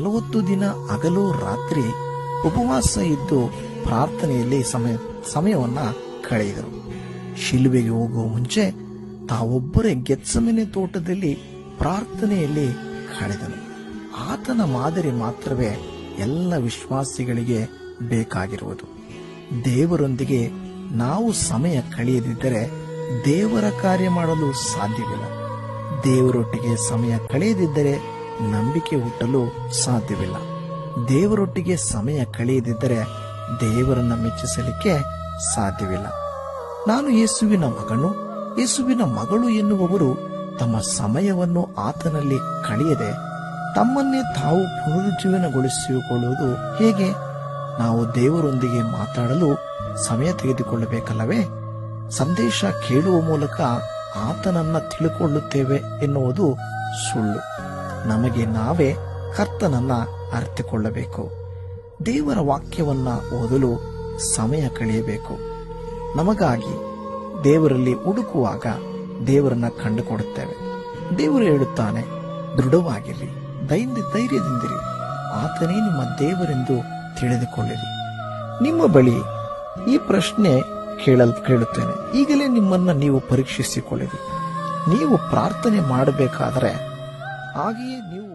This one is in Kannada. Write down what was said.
ನಲವತ್ತು ದಿನ ಹಗಲು ರಾತ್ರಿ ಉಪವಾಸ ಇದ್ದು ಪ್ರಾರ್ಥನೆಯಲ್ಲಿ ಸಮಯ ಸಮಯವನ್ನ ಕಳೆಯಿದರು ಶಿಲುಬೆಗೆ ಹೋಗುವ ಮುಂಚೆ ತಾವೊಬ್ಬರೇ ಗೆತ್ಸಮನೆ ತೋಟದಲ್ಲಿ ಪ್ರಾರ್ಥನೆಯಲ್ಲಿ ಕಳೆದನು. ಆತನ ಮಾದರಿ ಮಾತ್ರವೇ ಎಲ್ಲ ವಿಶ್ವಾಸಿಗಳಿಗೆ ಬೇಕಾಗಿರುವುದು. ದೇವರೊಂದಿಗೆ ನಾವು ಸಮಯ ಕಳೆಯದಿದ್ದರೆ ದೇವರ ಕಾರ್ಯ ಮಾಡಲು ಸಾಧ್ಯವಿಲ್ಲ. ದೇವರೊಟ್ಟಿಗೆ ಸಮಯ ಕಳೆಯದಿದ್ದರೆ ನಂಬಿಕೆ ಹುಟ್ಟಲು ಸಾಧ್ಯವಿಲ್ಲ. ದೇವರೊಟ್ಟಿಗೆ ಸಮಯ ಕಳೆಯದಿದ್ದರೆ ದೇವರನ್ನ ಮೆಚ್ಚಿಸಲಿಕ್ಕೆ ಸಾಧ್ಯವಿಲ್ಲ. ನಾನು ಯೇಸುವಿನ ಮಗನು, ಯೇಸುವಿನ ಮಗಳು ಎನ್ನುವವರು ತಮ್ಮ ಸಮಯವನ್ನು ಆತನಲ್ಲಿ ಕಳೆಯದೆ ತಮ್ಮನ್ನೇ ತಾವು ಪುನರುಜ್ಜೀವನಗೊಳಿಸಿಕೊಳ್ಳುವುದು ಹೇಗೆ? ನಾವು ದೇವರೊಂದಿಗೆ ಮಾತಾಡಲು ಸಮಯ ತೆಗೆದುಕೊಳ್ಳಬೇಕಲ್ಲವೇ? ಸಂದೇಶ ಕೇಳುವ ಮೂಲಕ ಆತನನ್ನ ತಿಳ್ಕೊಳ್ಳುತ್ತೇವೆ ಎನ್ನುವುದು ಸುಳ್ಳು. ನಮಗೆ ನಾವೇ ಕರ್ತನನ್ನ ಅರ್ಥಿಕೊಳ್ಳಬೇಕು ದೇವರ ವಾಕ್ಯವನ್ನ ಓದಲು ಸಮಯ ಕಳೆಯಬೇಕು. ನಮಗಾಗಿ ದೇವರಲ್ಲಿ ಹುಡುಕುವಾಗ ದೇವರನ್ನ ಕಂಡುಕೊಡುತ್ತೇವೆ. ದೇವರು ಹೇಳುತ್ತಾನೆ, ದೃಢವಾಗಿರಿ ದೈಂದ ಧೈರ್ಯದಿಂದಿರಿ. ಆತನೇ ನಿಮ್ಮ ದೇವರೆಂದು ತಿಳಿದುಕೊಳ್ಳಿರಿ. ನಿಮ್ಮ ಬಳಿ ಈ ಪ್ರಶ್ನೆ ಕೇಳಲ್ ಕೇಳುತ್ತೇನೆ. ಈಗಲೇ ನಿಮ್ಮನ್ನ ನೀವು ಪರೀಕ್ಷಿಸಿಕೊಳ್ಳಿರಿ. ನೀವು ಪ್ರಾರ್ಥನೆ ಮಾಡಬೇಕಾದರೆ ಹಾಗೆಯೇ ನೀವು